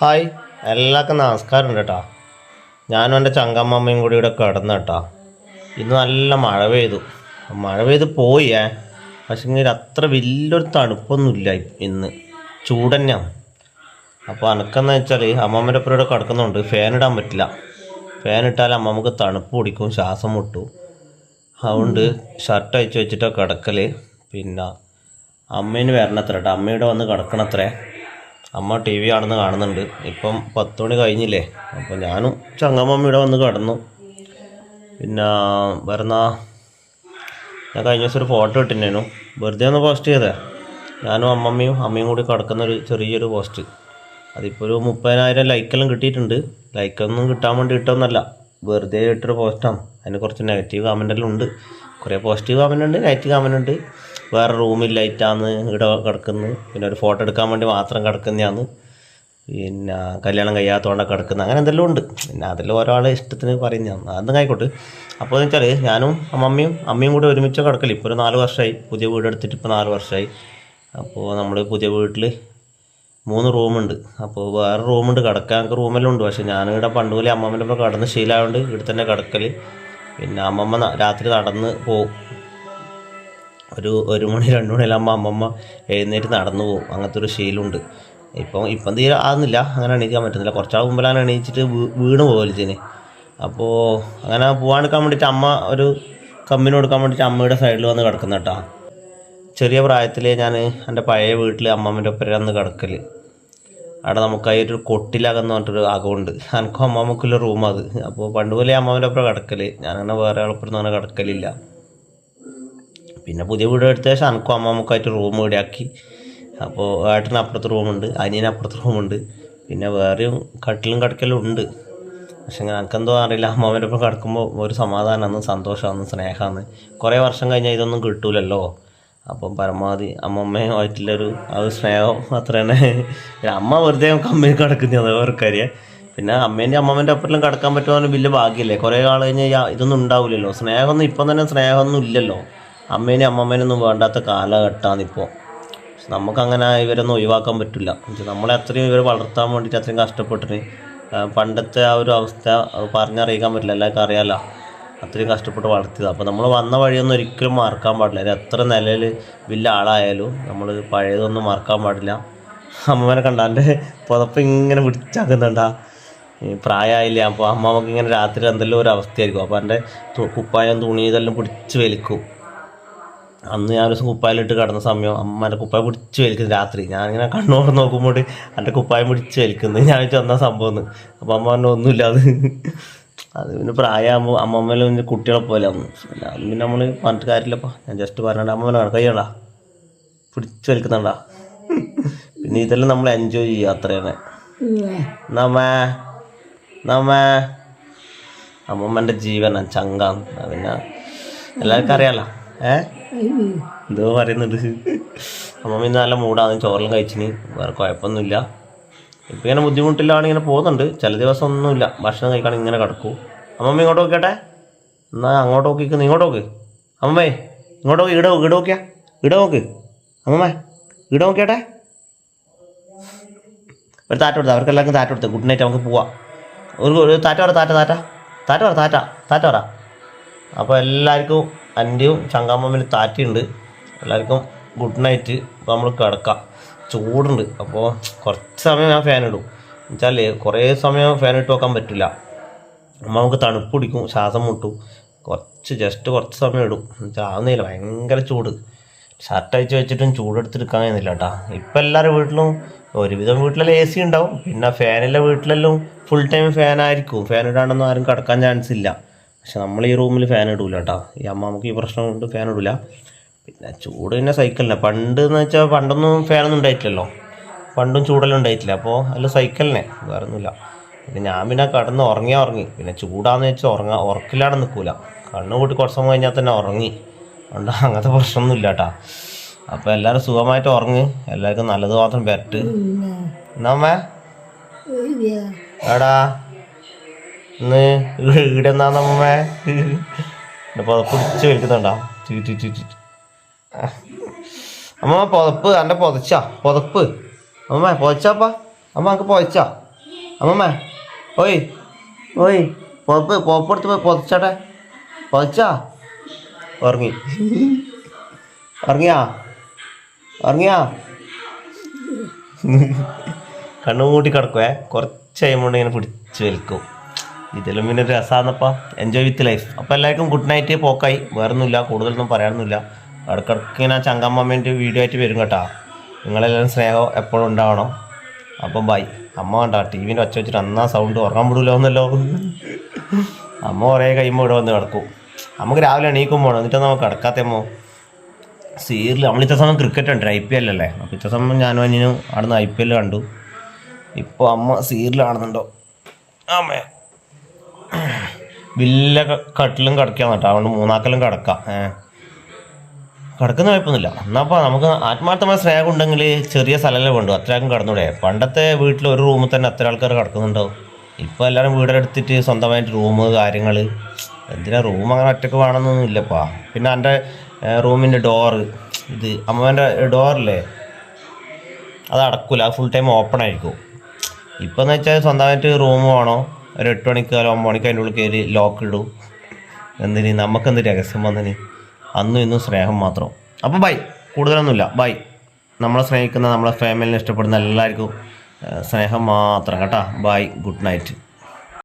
Hi. എല്ലാവർക്കും നമസ്കാരം ഉണ്ട് കേട്ടോ ഞാനും എന്റെ ചങ്കമ്മമ്മയും കൂടി ഇവിടെ കിടന്നു കേട്ടോ ഇന്ന് നല്ല മഴ പെയ്തു. മഴ പെയ്ത് പോയേ പക്ഷേ അത്ര വലിയൊരു തണുപ്പൊന്നുമില്ല ഇന്ന്. ചൂട് തന്നെയാണ് അപ്പോൾ അനക്കെന്ന് വെച്ചാൽ അമ്മമ്മന്റെ ഒപ്പം ഇവിടെ കിടക്കുന്നുണ്ട്. ഫാൻ ഇടാൻ പറ്റില്ല. ഫാൻ ഇട്ടാൽ അമ്മമ്മക്ക് തണുപ്പ് പിടിക്കും ശ്വാസം മുട്ടും. അതുകൊണ്ട് ഷർട്ട് അയച്ചു വെച്ചിട്ടോ കിടക്കൽ പിന്നെ അമ്മേന് വരണത്ര കേട്ടോ അമ്മയുടെ വന്ന് കിടക്കണത്രേ. അമ്മ ടി വി ആണെന്ന് കാണുന്നുണ്ട്. ഇപ്പം പത്ത് മണി കഴിഞ്ഞില്ലേ? അപ്പോൾ ഞാനും ചങ്ങമ്മയുടെ വന്ന് കിടന്നു. പിന്നെ വരുന്ന ഞാൻ കഴിഞ്ഞ ദിവസം ഒരു ഫോട്ടോ ഇട്ടിരുന്നു വെറുതെ ഒന്ന് പോസ്റ്റ് ചെയ്തേ ഞാനും അമ്മമ്മയും അമ്മയും കൂടി കിടക്കുന്ന ഒരു ചെറിയൊരു പോസ്റ്റ് അതിപ്പോൾ ഒരു മുപ്പതിനായിരം ലൈക്കെല്ലാം കിട്ടിയിട്ടുണ്ട്. ലൈക്കൊന്നും കിട്ടാൻ വേണ്ടി കിട്ടുമെന്നല്ല വെറുതെ ഇട്ടൊരു പോസ്റ്റാണ് അതിന് കുറച്ച് നെഗറ്റീവ് കമന്റെല്ലാം ഉണ്ട്. കുറേ പോസിറ്റീവ് കമന്റ് ഉണ്ട് നെഗറ്റീവ് കമന്റ് ഉണ്ട്. വേറെ റൂമിൽ ലൈറ്റാന്ന് ഇവിടെ കിടക്കുന്നു. പിന്നെ ഒരു ഫോട്ടോ എടുക്കാൻ വേണ്ടി മാത്രം കിടക്കുന്നതാണ്. പിന്നെ കല്യാണം കഴിയാത്തതുകൊണ്ട് കിടക്കുന്നത് അങ്ങനെ എന്തെല്ലാം ഉണ്ട്. പിന്നെ അതിൽ ഒരാളെ ഇഷ്ടത്തിന് പറയുന്നതാണ്. അതൊന്നും ആയിക്കോട്ടെ. അപ്പോൾ എന്ന് വെച്ചാൽ ഞാനും അമ്മമ്മയും അമ്മയും കൂടി ഒരുമിച്ച് കിടക്കൽ. ഇപ്പോൾ ഒരു നാല് വർഷമായി പുതിയ വീട് എടുത്തിട്ട് ഇപ്പോൾ നാല് വർഷമായി അപ്പോൾ നമ്മൾ പുതിയ വീട്ടിൽ മൂന്ന് റൂമുണ്ട് അപ്പോൾ വേറെ റൂമുണ്ട് കിടക്കാൻ റൂമെല്ലാം ഉണ്ട്. പക്ഷേ ഞാനിവിടെ ഇവിടെ പണ്ടുപോലെ അമ്മമ്മന്റെ ഒപ്പം കിടന്ന് ശീലമായതുകൊണ്ട് ഇവിടെ തന്നെ കിടക്കൽ പിന്നെ അമ്മമ്മ രാത്രി നടന്ന് പോകും ഒരു ഒരു മണി രണ്ട് മണിയിലാകുമ്പോൾ അമ്മമ്മ എഴുന്നേറ്റ് നടന്നു പോകും അങ്ങനത്തെ ഒരു ശീലമുണ്ട്. ഇപ്പം ഇപ്പം തീരെ ആകുന്നില്ല അങ്ങനെ എണീക്കാൻ പറ്റുന്നില്ല. കുറച്ചാൾ മുമ്പിലാണ് എണീച്ചിട്ട് വീണ് പോകലിച്ചിന് അപ്പോൾ അങ്ങനെ പോകാണ്ടിരിക്കാൻ വേണ്ടിയിട്ട് അമ്മ ഒരു കമ്പിന് കൊടുക്കാൻ വേണ്ടിയിട്ട് അമ്മയുടെ സൈഡിൽ വന്ന് കിടക്കുന്ന കേട്ടോ ചെറിയ പ്രായത്തിൽ ഞാൻ എന്റെ പഴയ വീട്ടിൽ അമ്മമ്മന്റെ ഒപ്പരന്ന് കിടക്കൽ അവിടെ നമുക്ക് അതിൽ ഒരു കൊട്ടിലകന്ന് പറഞ്ഞിട്ടൊരു അകമുണ്ട് എനിക്കും അമ്മമ്മക്കുള്ള റൂം അത് അപ്പോൾ പണ്ട് പോലെ അമ്മാവിന്റെ ഒപ്പം കിടക്കൽ ഞാനങ്ങനെ വേറെ ആളപ്പുറത്ത് അങ്ങനെ കിടക്കലില്ല. പിന്നെ പുതിയ വീട് എടുത്ത ശേഷം എനിക്കും അമ്മമ്മക്കായിട്ട് റൂം ഇവിടെയാക്കി അപ്പോൾ ഏട്ടന് അപ്പുറത്ത് റൂമുണ്ട് അനിയന് അപ്പുറത്ത് റൂമുണ്ട്. പിന്നെ വേറെയും കട്ടിലും കിടക്കലും ഉണ്ട്. പക്ഷെ എനിക്കെന്തോ അറിയില്ല. അമ്മാവിന്റെ ഒപ്പം കിടക്കുമ്പോൾ ഒരു സമാധാനമാണ് സന്തോഷമാണ് സ്നേഹമാണ് കുറേ വർഷം കഴിഞ്ഞാൽ ഇതൊന്നും കിട്ടൂലല്ലോ. അപ്പം പരമാവധി അമ്മമ്മയുമായിട്ടുള്ളൊരു ആ ഒരു സ്നേഹം അത്ര തന്നെ അമ്മ വെറുതെ കമ്പനി കിടക്കുന്നത് അവർക്കറിയാം പിന്നെ അമ്മേന്റെ അമ്മമ്മേന്റെ ഒപ്പം കിടക്കാൻ പറ്റുമെന്ന് വലിയ ഭാഗ്യമല്ലേ? കുറേ കാലം കഴിഞ്ഞാൽ ഇതൊന്നും ഉണ്ടാവില്ലല്ലോ. സ്നേഹമൊന്നും ഇപ്പം തന്നെ സ്നേഹമൊന്നും ഇല്ലല്ലോ. അമ്മേനെ അമ്മമ്മേനൊന്നും വേണ്ടാത്ത കാലഘട്ടമാണ് ഇപ്പോൾ നമുക്കങ്ങനെ ഇവരൊന്നും ഒഴിവാക്കാൻ പറ്റില്ല. നമ്മളെ അത്രയും ഇവരെ വളർത്താൻ വേണ്ടിയിട്ട് അത്രയും കഷ്ടപ്പെട്ടിട്ട് പണ്ടത്തെ ആ ഒരു അവസ്ഥ പറഞ്ഞറിയിക്കാൻ പറ്റില്ല. എല്ലാവർക്കും അറിയാലോ. അത്രയും കഷ്ടപ്പെട്ട് വളർത്തിയത്. അപ്പോൾ നമ്മൾ വന്ന വഴിയൊന്നും ഒരിക്കലും മറക്കാൻ പാടില്ല. അത് എത്ര നിലയിൽ വലിയ ആളായാലും നമ്മൾ പഴയതൊന്നും മറക്കാൻ പാടില്ല. അമ്മമാരെ കണ്ട എന്റെ പുതപ്പ് ഇങ്ങനെ പിടിച്ചാക്കുന്നുണ്ടാ പ്രായമായില്ല അപ്പോൾ അമ്മമ്മക്ക് ഇങ്ങനെ രാത്രി എന്തെല്ലാം ഒരു അവസ്ഥയായിരിക്കും. അപ്പോൾ എന്റെ കുപ്പായം തുണി ഇതെല്ലാം പിടിച്ച് വലിക്കും. അന്ന് ഞാനൊരു ദിവസം കുപ്പായിലിട്ട് കിടന്ന സമയം അമ്മ എന്റെ കുപ്പായം പിടിച്ച് വലിക്കുന്നു രാത്രി. ഞാനിങ്ങനെ കണ്ണോട് നോക്കുമ്പോൾ എന്റെ കുപ്പായം പിടിച്ച് വലിക്കുന്നു ഞാൻ ചെന്ന സംഭവം അപ്പോൾ അമ്മ പറഞ്ഞു ഒന്നുമില്ല അത്. അത് പിന്നെ പ്രായമാകുമ്പോൾ അമ്മമ്മേലും പിന്നെ കുട്ടികളെ പോലെ അത് പിന്നെ നമ്മൾ പറഞ്ഞിട്ട് കാര്യമില്ലപ്പാ. ഞാൻ ജസ്റ്റ് പറഞ്ഞിട്ട് അമ്മമ്മ കയ്യടാ പിടിച്ച് വലിക്കുന്നുണ്ടാ. പിന്നെ ഇതെല്ലാം നമ്മൾ എൻജോയ് ചെയ്യുക അത്ര തന്നെ നമ്മേ നമ്മേ അമ്മമ്മന്റെ ജീവനാണ് ചങ്ക. പിന്നെ എല്ലാവർക്കും അറിയാലോ. ഏ? എന്തോ പറയുന്നുണ്ട്. അമ്മമ്മ ഇന്ന് നല്ല മൂടാണ് ചോറെല്ലാം കഴിച്ചിന്. വേറെ കുഴപ്പമൊന്നുമില്ല. ഇപ്പം ഇങ്ങനെ ബുദ്ധിമുട്ടില്ലാണ് ഇങ്ങനെ പോകുന്നുണ്ട്. ചില ദിവസം ഒന്നുമില്ല ഭക്ഷണം കഴിക്കാൻ ഇങ്ങനെ കിടക്കൂ. അമ്മമ്മ ഇങ്ങോട്ട് നോക്കിയാട്ടെ എന്നാൽ അങ്ങോട്ട് നോക്കിക്കുന്നു ഇങ്ങോട്ട് നോക്ക്. അമ്മേ ഇങ്ങോട്ട് നോക്കി ഇട നോക്ക് ഇട നോക്കിയാ. ഇട നോക്ക്. അമ്മമ്മേ ഇട നോക്കിയാട്ടെ ഒരു താറ്റ കൊടുത്ത? അവർക്ക് എല്ലാവർക്കും താറ്റ കൊടുത്ത്? ഗുഡ് നൈറ്റ് നമുക്ക് പോവാം. ഒരു ഒരു താറ്റ പറ താറ്റ താറ്റ. താറ്റ പറ താറ്റ താറ്റ പറ. അപ്പോൾ എല്ലാവർക്കും അന്റെയും ചങ്കാമ്മമ്മന് താറ്റയുണ്ട്. എല്ലാവർക്കും ഗുഡ് നൈറ്റ് അപ്പോൾ നമ്മൾ കിടക്കാം. ചൂടുണ്ട്. അപ്പോൾ കുറച്ച് സമയം ഞാൻ ഫാൻ ഇടും. എന്നുവെച്ചാൽ കുറേ സമയം ഫാൻ ഇട്ട് വെക്കാൻ പറ്റില്ല. അമ്മ നമുക്ക് തണുപ്പ് പിടിക്കും ശ്വാസം മുട്ടും. കുറച്ച് ജസ്റ്റ് കുറച്ച് സമയം ഇടും. എന്നുവെച്ചാൽ ആവുന്നില്ല ഭയങ്കര ചൂട്. ഷർട്ട് അയച്ച് വെച്ചിട്ടും ചൂടെടുത്തെടുക്കാൻ കഴിയുന്നില്ല കേട്ടോ ഇപ്പം എല്ലാവരുടെ വീട്ടിലും ഒരുവിധം വീട്ടിലെല്ലാം എ സി ഉണ്ടാവും. പിന്നെ ഫാനിലെ വീട്ടിലെല്ലാം ഫുൾ ടൈം ഫാൻ ആയിരിക്കും. ഫാൻ ഇടാണ്ടൊന്നും ആരും കിടക്കാൻ ചാൻസ് ഇല്ല. പക്ഷെ നമ്മൾ ഈ റൂമിൽ ഫാൻ ഇടൂല കേട്ടോ ഈ അമ്മ നമുക്ക് ഈ പ്രശ്നം കൊണ്ട് ഫാൻ ഇടൂല. പിന്നെ ചൂട് പിന്നെ സൈക്കിളിനെ പണ്ട് എന്ന് വെച്ചാൽ പണ്ടൊന്നും ഫാനൊന്നും ഉണ്ടായിട്ടില്ലല്ലോ. പണ്ടും ചൂടെല്ലാം ഉണ്ടായിട്ടില്ല. അപ്പോൾ അതിൽ സൈക്കിളിനെ വേറെ ഒന്നുമില്ല പിന്നെ ഞാൻ പിന്നെ കടന്ന് ഉറങ്ങിയാൽ ഉറങ്ങി. പിന്നെ ചൂടാന്ന് വെച്ചാൽ ഉറങ്ങാ ഉറക്കില്ലാണ് നിൽക്കൂല കണ്ണ് കൂട്ടി കുറച്ച് സമയം കഴിഞ്ഞാൽ തന്നെ ഉറങ്ങി. അതുകൊണ്ട് അങ്ങനത്തെ പ്രശ്നമൊന്നും ഇല്ല കേട്ടാ അപ്പോൾ എല്ലാവരും സുഖമായിട്ട് ഉറങ്ങി. എല്ലാവർക്കും നല്ലത് മാത്രം പെരട്ട്. എന്നാമ്മേ എടാ. ഇന്ന് ഈടെന്നാന്നമ്മേ പുതപ്പ് പിടിച്ച് വലിക്കുന്നുണ്ടോ? ചീറ്റി ചീറ്റി അമ്മ പുതപ്പ് എന്റെ പുതച്ചാ പുതപ്പ്. അമ്മ പുതച്ചാപ്പാ. അമ്മ എനിക്ക് പുതച്ചാ. അമ്മമ്മ ഓയ് ഓയ് പോപ്പ് പോപ്പെടുത്ത് പോയി പുതച്ചാട്ടെ. പുതച്ച. ഉറങ്ങി. ഉറങ്ങിയാ? ഉറങ്ങിയാ? കണ്ണു കിടക്കുവേ. കുറച്ച് കഴിയുമ്പോൾ ഇങ്ങനെ പിടിച്ച് വലിക്കും. ഇതിലും പിന്നെ രസമാണെന്നപ്പാ എൻജോയ് വിത്ത് ലൈഫ് അപ്പോൾ എല്ലാവർക്കും ഗുഡ് നൈറ്റ് പോക്കായി. വേറൊന്നുമില്ല കൂടുതലൊന്നും പറയാനൊന്നുമില്ല. ഇടയ്ക്കിടയ്ക്ക് ഇങ്ങനെ ചങ്കമ്മേന്റെ വീഡിയോ ആയിട്ട് വരും കേട്ടോ. നിങ്ങളെല്ലാവരും സ്നേഹം എപ്പോഴും ഉണ്ടാവണം. അപ്പം ബൈ അമ്മ വേണ്ട ടി വിന്റെ ഒച്ച വെച്ചിട്ട് അന്നാ സൗണ്ട് ഉറങ്ങാൻ വിടൂല എന്നല്ലോ. അമ്മ കുറേ കഴിയുമ്പോൾ ഇവിടെ വന്ന് കിടക്കും. നമുക്ക് രാവിലെ എണീക്കും പോകണം എന്നിട്ട് നമുക്ക് കിടക്കാത്തമ്മോ സീരിയൽ നമ്മളിത്ത സമയം ക്രിക്കറ്റ് ഉണ്ട് ഐ പി എൽ അല്ലേ? അപ്പോൾ ഇത്ത സമയം ഞാനും അനിയനും അവിടുന്ന് ഐ പി എൽ കണ്ടു. ഇപ്പോൾ അമ്മ സീരിയൽ കാണുന്നുണ്ടോ? അമ്മേ. വലിയ കട്ടിലും കിടക്കാൻ കേട്ടോ. അതുകൊണ്ട് മൂന്നാക്കലും കിടക്കാം. ഏ. കിടക്കുന്ന കുഴപ്പമൊന്നുമില്ല. എന്നാപ്പാ നമുക്ക് ആത്മാർത്ഥമായ സ്നേഹം ഉണ്ടെങ്കിൽ ചെറിയ സ്ഥലമല്ലേ വേണ്ടു. അത്രയും കിടന്നൂടെ. പണ്ടത്തെ വീട്ടിൽ ഒരു റൂമിൽ തന്നെ അത്ര ആൾക്കാർ കിടക്കുന്നുണ്ടാവും. ഇപ്പോൾ എല്ലാവരും വീടെടുത്തിട്ട് സ്വന്തമായിട്ട് റൂം കാര്യങ്ങൾ എന്തിനാ റൂം അങ്ങനെ ഒറ്റയ്ക്ക് വേണമെന്നൊന്നും ഇല്ലപ്പാ. പിന്നെ എന്റെ റൂമിന്റെ ഡോറ് ഇത് അമ്മേന്റെ ഡോറില്ലേ അത് അടക്കില്ല അത് ഫുൾ ടൈം ഓപ്പൺ ആയിരിക്കും. ഇപ്പം എന്ന് വെച്ചാൽ സ്വന്തമായിട്ട് റൂം വേണോ? ഒരു എട്ട് മണിക്ക് അല്ല ഒമ്പത് മണിക്ക് അതിന്റെ ഉള്ളിൽ കയറി ലോക്ക് ഇടും. എന്തിന്? നമുക്കെന്ത് രഹസ്യം വന്നിന്? അന്നും ഇന്നും സ്നേഹം മാത്രം. അപ്പോൾ ബൈ കൂടുതലൊന്നുമില്ല. ബൈ നമ്മളെ സ്നേഹിക്കുന്ന നമ്മളെ ഫാമിലിനെ ഇഷ്ടപ്പെടുന്ന എല്ലാവർക്കും സ്നേഹം മാത്രം. കേട്ടോ? Bye good night